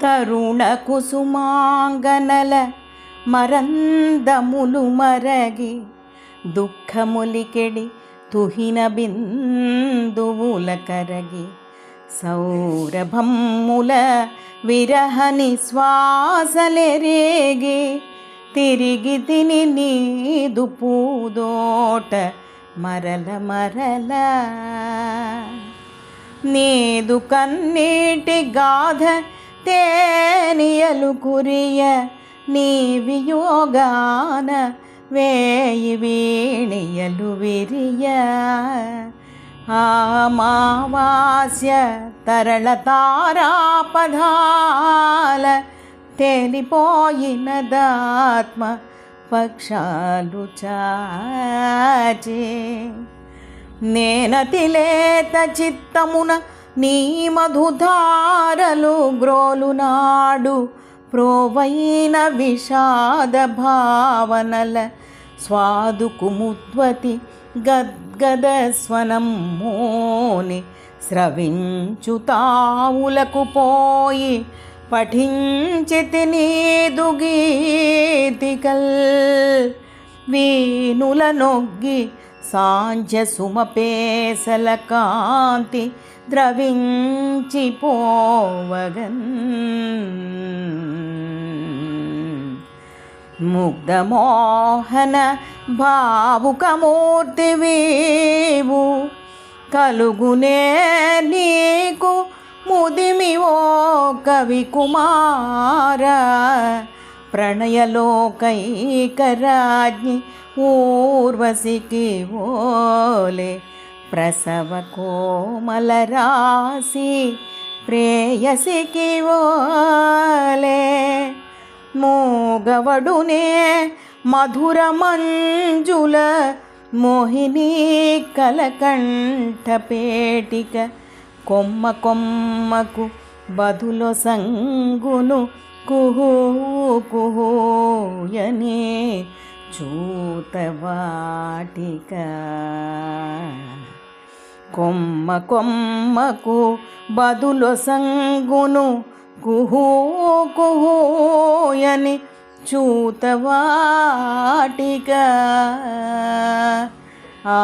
తరుణ కుసుమాంగనల మరందములు మరగి దుఃఖములికెడి తుహిన బిందువుల కరగి సౌరభమ్ముల విరహని శ్వాసలెరేగి తిరిగి తిని నీదు పూదోట మరల మరల నీదు కన్నీటి గాథ తేనియలు కురియ నీ వియోగాన వేయి వీణియలు విరియ. ఆమావాస్య తరళ తారాపధాల తేలిపోయిన దాత్మ పక్షాలు చాచే. నేనతిలేత చిత్తమున నీ మధుధారలు గ్రోలునాడు ప్రోవైన విషాద భావనల స్వాదుకుముద్వతి ముద్వతి గద్గద స్వనమ్మోని స్రవించు తావులకు పోయి పఠించితి నీదు వీనుల నొగ్గి సాంజసుమపేసల సుమపేసల కాంతి ద్రవించిపోవగన్ ముగ్ధమోహన భావుకమూర్తి వీవు కలుగునే నీకు ముదిమి ఓ కవి కుమార ప్రణయలోకైకరాజ్ఞి ఊర్వశికి ఓలే ప్రసవ కోమల రాసి ప్రేయసికి ఓలే మోగవడునే మధుర మంజుల మోహిని కలకంఠ పేటిక కొమ్మ కొమ్మకు బదులో సంగును కుహూ కుహూయనే చూతవాటిక. కొమ్మ కొమ్మకు బదులు సంగును కుహో కుహూయని చూతవాటిక. ఆ